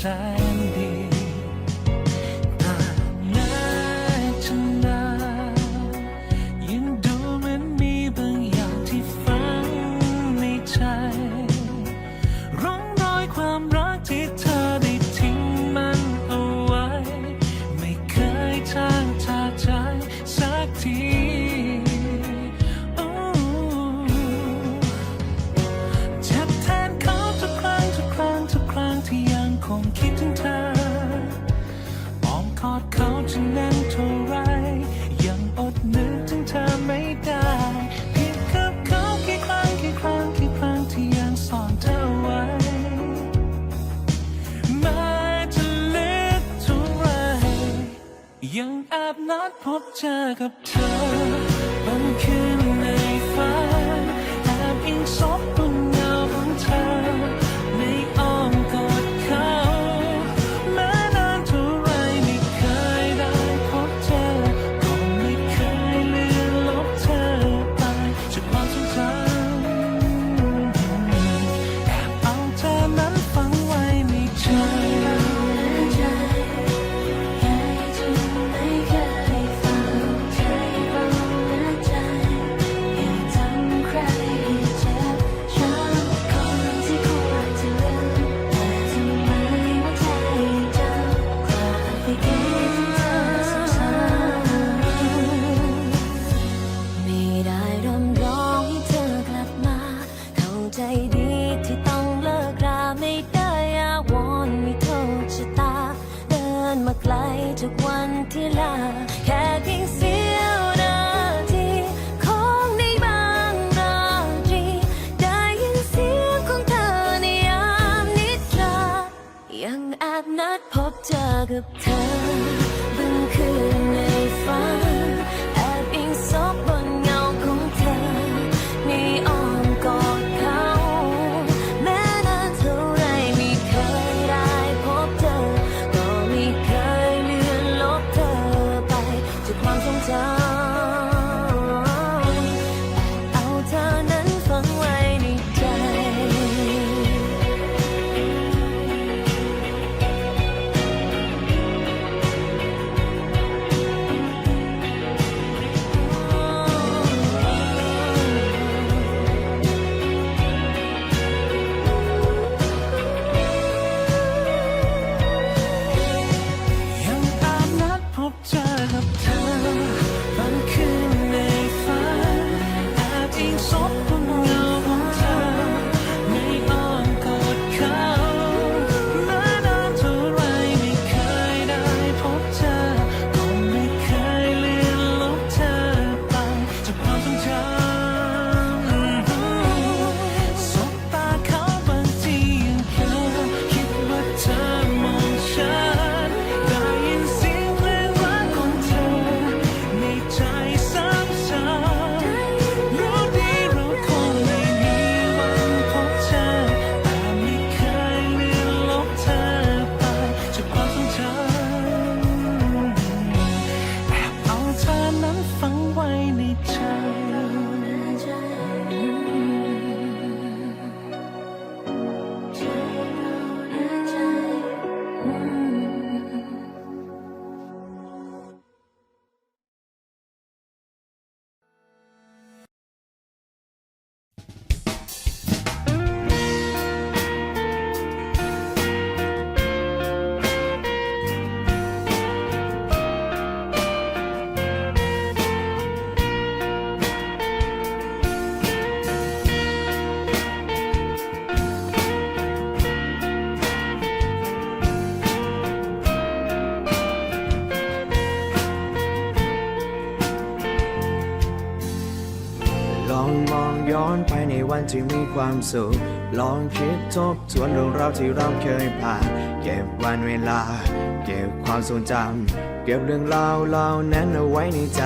side. แอบนัดพบเจอกับเธอบางคืนในฝัน ที่มีความสุข ลองคิดทบทวนเรื่องราวที่เราเคยผ่าน เก็บวันเวลา เก็บความทรงจำ เก็บเรื่องราวเหล่านั้นเอาไว้ในใจ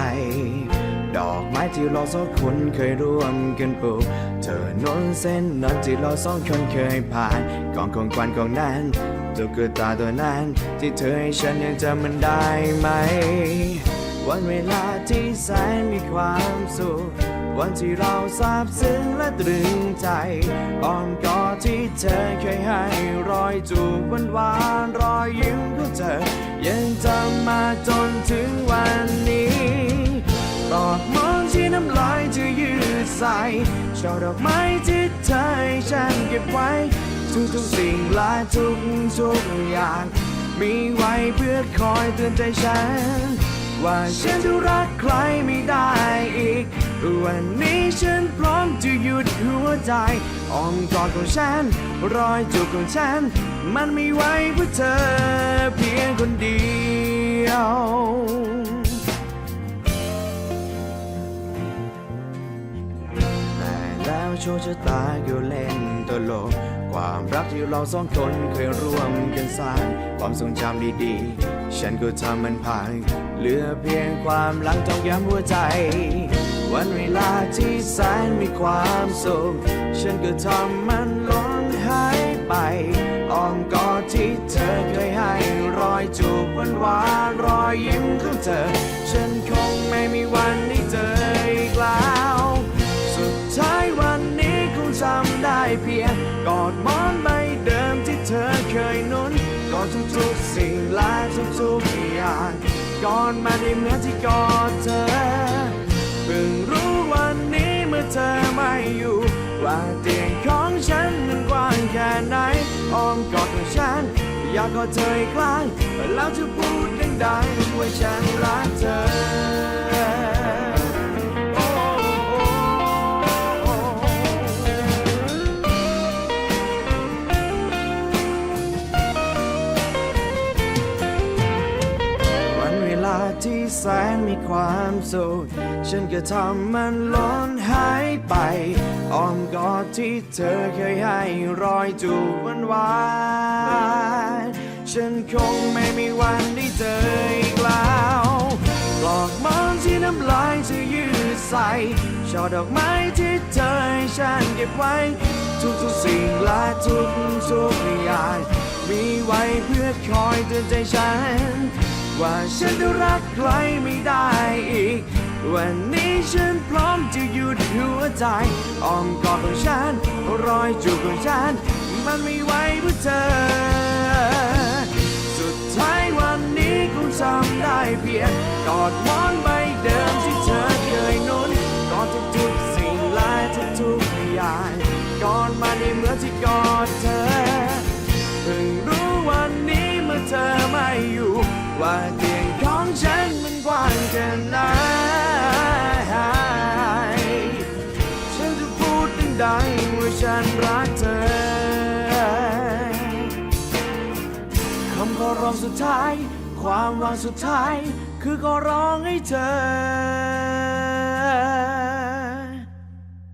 ดอกไม้ที่เราสองคนเคยร่วมกันปลูก เธอนนเส้นนั้นที่เราสองคนเคยผ่านกองของควันของนั้นตุ๊กตาตัวนั้น ที่เธอให้ฉันยังจำมันได้ไหม วันเวลาที่แสนมีความสุข วันที่เราซาบซึ้งและตรึงใจอ้อมกอดที่เธอเคยให้รอยจูบหวานหวานๆรอยยิ้มของเธอ ยังจำมาจนถึงวันนี้ดอกมองที่น้ำลายเธอยืดใส่ช่อดอกไม้ที่เธอให้ฉันเก็บไว้ ทุกทุกๆสิ่งและทุกทุกอย่าง มีไว้เพื่อคอยเตือนใจฉัน ว่าฉันจะรักใครไม่ได้อีก วันนี้ฉันพร้อมจะหยุดหัวใจอ้อมกอดของฉัน รอยจูบของฉัน มันไม่ไว้เพื่อเธอเพียงคนเดียวแต่แล้วโชคชะตาก็เล่นตลก ความรักที่เราสองคนเคยร่วมกันสร้าง ความทรงจำดีๆ ฉันก็ทำมันพัง เหลือเพียงความหลังต้องย้ำหัวใจ วันเวลาที่แสนมีความสุข ฉันก็ทำมันล้นหายไปอ้อมกอดที่เธอเคยให้ รอยจูบหวานหวานๆรอยยิ้มของเธอ ฉันคงไม่มีวัน สิ่งและทุกๆอย่างกอดมาได้เหมือนที่กอดเธอเพิ่งรู้วันนี้เมื่อเธอไม่อยู่ ว่าเตียงของฉันมันกว้างแค่ไหนอ้อมกอดของฉัน อยากกอดเธออีกครั้งแล้วจะพูดดังๆว่าฉันรักเธอ แสนมีความสุขฉันก็ทำมันล้นหายไปอ้อมกอดที่เธอเคยให้รอยจูบหวานวานๆฉันคงไม่มีวันได้เจออีกแล้วปลอกมอนที่น้ำลายเธอยืดใส่ช่อดอกไม้ที่เธอให้ฉันเก็บไว้ ทุกๆสิ่งและทุกๆอย่างมีไว้เพื่อคอยเตือนใจฉัน ว่าฉันจะรักใครไม่ได้อีก วันนี้ฉันพร้อมจะหยุดหัวใจอ้อมกอดของฉันรอยจูบของฉัน มันไม่ไหวเพื่อเธอ สุดท้ายวันนี้คงจำได้เพียงกอดมอนใบเดิมที่เธอเคยนุนกอดทุกๆสิ่งและทุกๆอย่างกอดมาในเมื่อที่กอดเธอเพิ่งรู้วันนี้เมื่อเธอไม่อยู่ ว่าเตียงของฉันมันกว้างแค่ไหนฉันจะพูดดังๆว่าฉันรักเธอคำขอร้องสุดท้าย ความหวังสุดท้าย คือขอร้องให้เธอ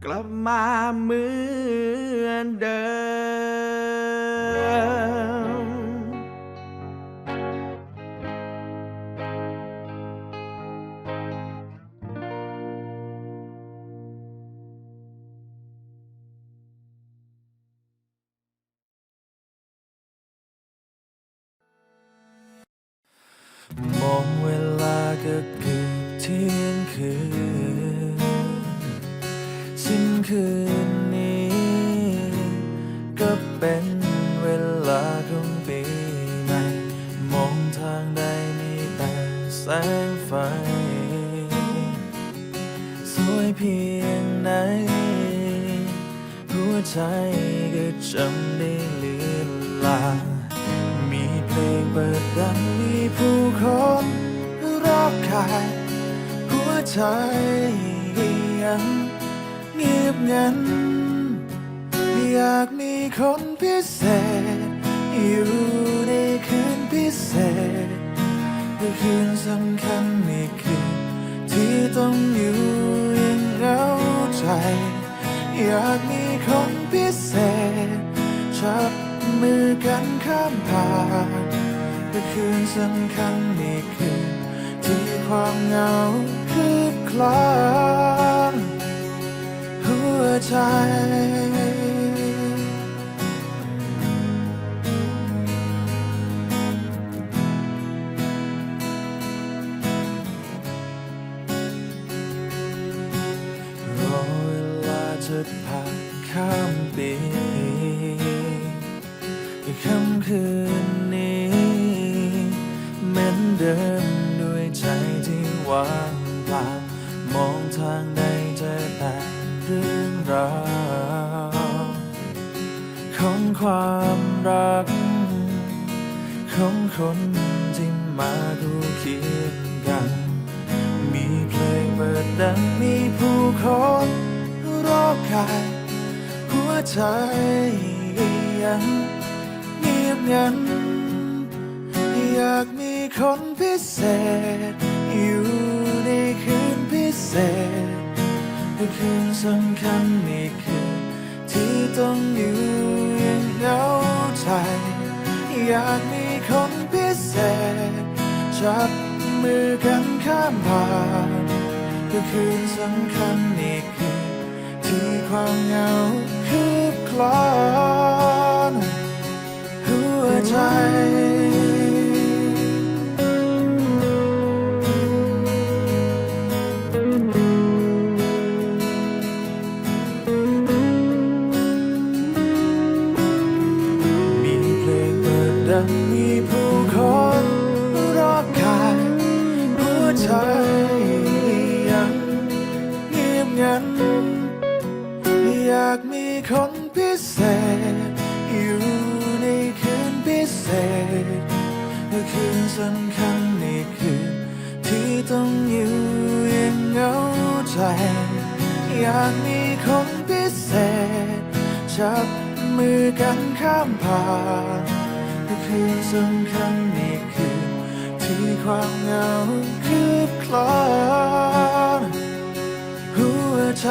กลับมาเหมือนเดิม มองเวลาก็เกือบเที่ยงคืน สิ้นคืนนี้ ก็เป็นเวลาของปีใหม่มองทางใดมีแต่แสงไฟ สวยเพียงไหนหัวใจก็จำได้เลือนลาง อบกายหัวใจยังเงียบงัน อยากมีคนพิเศษ อยู่ในคืนพิเศษคืนสำคัญในคืนที่ต้องอยู่ยังเหงาใจ อยากมีคนพิเศษ จับมือกันข้ามผ่านคืนสำคัญในคืน ความเหงาคืบคลานหัวใจ รอเวลาจะผ่านข้ามปีค่ำคืน ว่างเปล่ามองทางใดเจอแต่เรื่องราวของความรัก ของคนที่มาคู่เคียงกัน มีเพลงเปิดดังมีผู้คนรอบกายหัวใจยังเงียบงันอยากมีคนพิเศษ สำคัญนี่คือ ที่ต้องอยู่อยังเหงาใจ อยากมีคนพิเศษ จับมือกันข้ามผ่านก็คืนสำคัญนี่คือ ที่ความเหงาคืบคลอนหัวใจ อยากมีคนพิเศษ จับมือกันข้ามผ่านคือสำคัญนี่คือ ที่ความเหงาคืบคลอนหัวใจ